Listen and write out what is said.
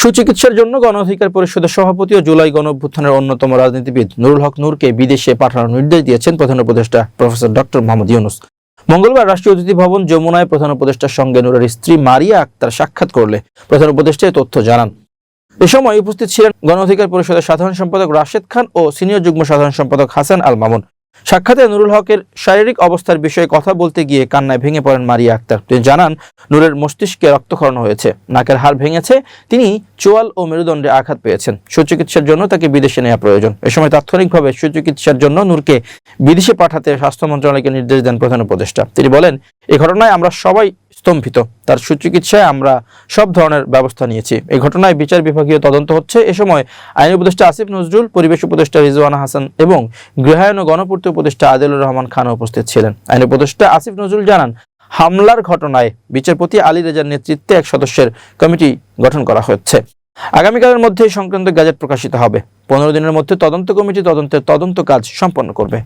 সুচিকিৎসার জন্য গণ অধিকার পরিষদের সভাপতি ও জুলাই গণ অভ্যুত্থানের অন্যতম রাজনীতিবিদ নুরুল হক নূরকে বিদেশে পাঠানোর নির্দেশ দিয়েছেন প্রধান উপদেষ্টা প্রফেসর ডক্টর মোহাম্মদ ইউনুস। মঙ্গলবার রাষ্ট্রীয় অতিথি ভবন যমুনায় প্রধান উপদেষ্টার সঙ্গে নূরের স্ত্রী মারিয়া আক্তার সাক্ষাৎ করলে প্রধান উপদেষ্টা তথ্য জানান। এ সময় উপস্থিত ছিলেন গণ অধিকার পরিষদের সাধারণ সম্পাদক রাশেদ খান ও সিনিয়র যুগ্ম সাধারণ সম্পাদক হাসান আল মামুন। সাক্ষাতে নুরুল হকের শারীরিক অবস্থার বিষয়ে কথা বলতে গিয়ে কান্নায় ভেঙে পড়েন মারিয়া আক্তার। তিনি জানান, নুরের মস্তিষ্কে রক্তক্ষরণ হয়েছে, নাকের হাড় ভেঙেছে, তিনি চোয়াল ও মেরুদণ্ডে আঘাত পেয়েছেন। সুচিকিৎসার জন্য তাকে বিদেশে নেওয়া প্রয়োজন। এ সময় তাৎক্ষণিকভাবে সুচিকিৎসার জন্য নূরকে বিদেশে পাঠাতে স্বাস্থ্য মন্ত্রণালয়কে নির্দেশ দেন প্রধান উপদেষ্টা। তিনি বলেন, এ ঘটনায় আমরা সবাই স্তম্ভিত। তার সুচিকিৎসায় আমরা সব ধরনের ব্যবস্থা নিয়েছি। এই ঘটনায় বিচার বিভাগীয় তদন্ত হচ্ছে। এ সময় আইন উপদেষ্টা আসিফ নজরুল, পরিবেশ উপদেষ্টা রিজওয়ানা হাসান এবং গৃহায়ন ও গণপূর্ত উপদেষ্টা আদিলুর রহমান খান উপস্থিত ছিলেন। আইন উপদেষ্টা আসিফ নজরুল জানান, হামলার ঘটনায় বিচারপতি আলী রেজার নেতৃত্বে এক সদস্যের কমিটি গঠন করা হচ্ছে। আগামীকালের মধ্যে সংক্রান্ত গ্যাজেট প্রকাশিত হবে। পনেরো দিনের মধ্যে তদন্ত কমিটি তদন্তের তদন্ত কাজ সম্পন্ন করবে।